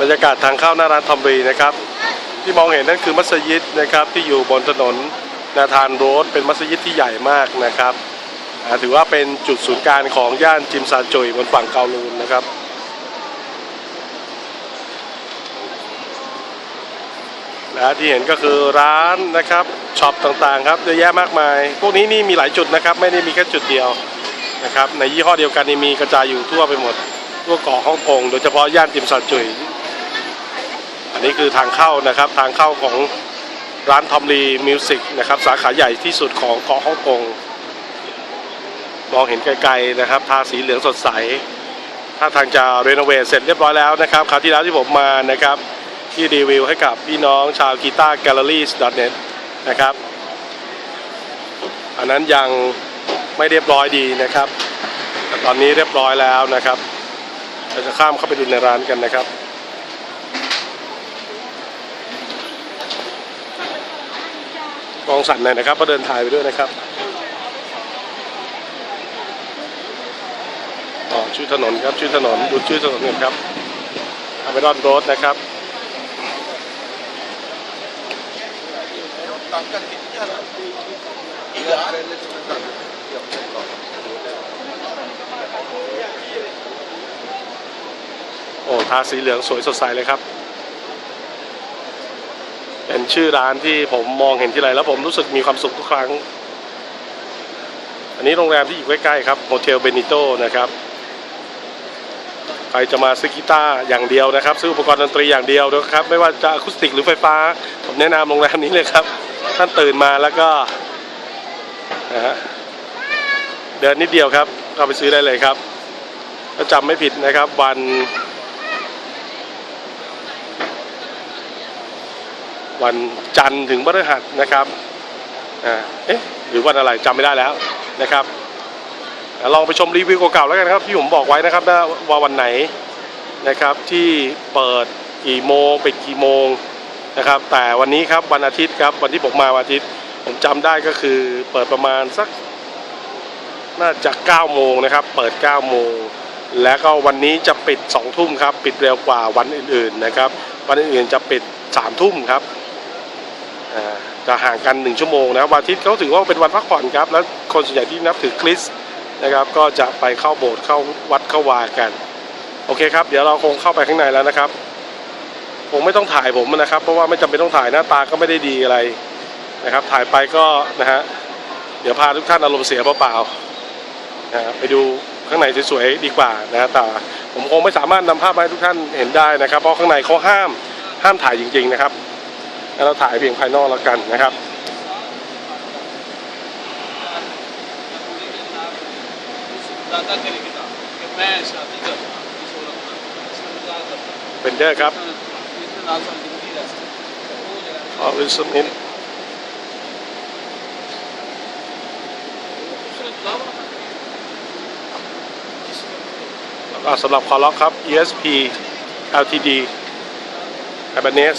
บรรยากาศทางเข้าหน้าร้านทอมรีนะครับ ที่มองเห็นนั่นคือมัสยิดนะครับที่อยู่บนถนนนาธานโรดเป็นมัสยิดที่ใหญ่มากนะครับถือว่าเป็นจุดศูนย์กลางของย่านจิมซาจุยบนฝั่งเกาลูนนะครับและที่เห็นก็คือร้านนะครับช็อปต่างๆครับเยอะแยะมากมาย พวกนี้นี่มีหลายจุดนะครับ ไม่ได้มีแค่จุดเดียวนะครับในยี่ห้อเดียวกันนี่มีกระจายอยู่ทั่วไปหมดทั่วเกาะฮ่องกงโดยเฉพาะย่านจิมซาจุย อันนี้คือทางเข้านะครับทางเข้าของร้านทอมลีมิวสิกนะครับสาขาใหญ่ที่สุดของเกาะฮ่องกงมองเห็นไกลๆนะครับทาสีเหลืองสดใส ถ้าทางจะรีโนเวทเสร็จเรียบร้อยแล้วนะครับคราวที่แล้วที่ผมมานะครับที่รีวิวให้กับพี่น้องชาวกีตาร์แกลเลอรี่ .net นะครับ อันนั้นยังไม่เรียบร้อยดีนะครับ แต่ตอนนี้เรียบร้อยแล้วนะครับเราจะข้ามเข้าไปดูในร้านกันนะครับ มองสั่นหน่อยนะครับก็เดินถ่ายไปด้วยนะครับอ๋อชื่อถนนครับชื่อถนนดูชื่อถนนกันครับอาเมรอนโรดนะครับโอ้ทาสีเหลืองสวยสดใสเลยครับ เป็นชื่อร้านที่ผมมองเห็นที่ไรแล้วผมรู้สึกมีความสุขทุกครั้ง อันนี้โรงแรมที่อยู่ใกล้ๆครับโฮเทลเบนิโตนะครับใครจะมาซื้อกีตาร์อย่างเดียวนะครับ ซื้ออุปกรณ์ดนตรีอย่างเดียวนะครับ ไม่ว่าจะอะคูสติกหรือไฟฟ้า ผมแนะนำโรงแรมนี้เลยครับ ท่านตื่นมาแล้วก็นะฮะเดินนิดเดียวครับเข้าไปซื้อได้เลยครับถ้าจำไม่ผิดนะครับวัน วันจันทร์ถึงพฤหัสนะครับอ่าเอ๊ะหรือวันอะไรจำไม่ได้แล้วนะครับลองไปชมรีวิวเก่าๆแล้วกันครับที่ผมบอกไว้นะครับว่าวันไหนนะครับที่เปิดกี่โมงปิดกี่โมงนะครับ แต่วันนี้ครับวันอาทิตย์ครับวันที่ผมมาวันอาทิตย์ ผมจำได้ก็คือเปิดประมาณสักน่าจะ9โมงนะครับ เปิด9โมงแล้วก็วันนี้จะปิด2ทุ่มครับ ปิดเร็วกว่าวันอื่นๆนะครับ วันอื่นๆจะปิด3ทุ่มครับ จะห่างกัน 1 ชั่วโมงนะวันอาทิตย์เขาถือว่าเป็นวันพักผ่อนครับ แล้วคนส่วนใหญ่ที่นับถือคริสต์นะครับ ก็จะไปเข้าโบสถ์เข้าวัดเข้าวากัน โอเคครับ เดี๋ยวเราคงเข้าไปข้างในแล้วนะครับคงไม่ต้องถ่ายผมนะครับ เพราะว่าไม่จำเป็นต้องถ่ายหน้าตาก็ไม่ได้ดีอะไรนะครับ ถ่ายไปก็นะฮะเดี๋ยวพาทุกท่านอารมณ์เสียเปล่าๆนะไปดูข้างในสวยๆดีกว่านะแต่ผมคงไม่สามารถนำภาพมาให้ทุกท่านเห็นได้นะครับ เพราะข้างในเขาห้ามห้ามถ่ายจริง ๆนะครับ เราถ่ายเพียงภายนอกแล้วกันนะครับเป็นเดอครับออวิลสันอินสำหรับคอล็อกครับ ESP LTD ไอ b a n e s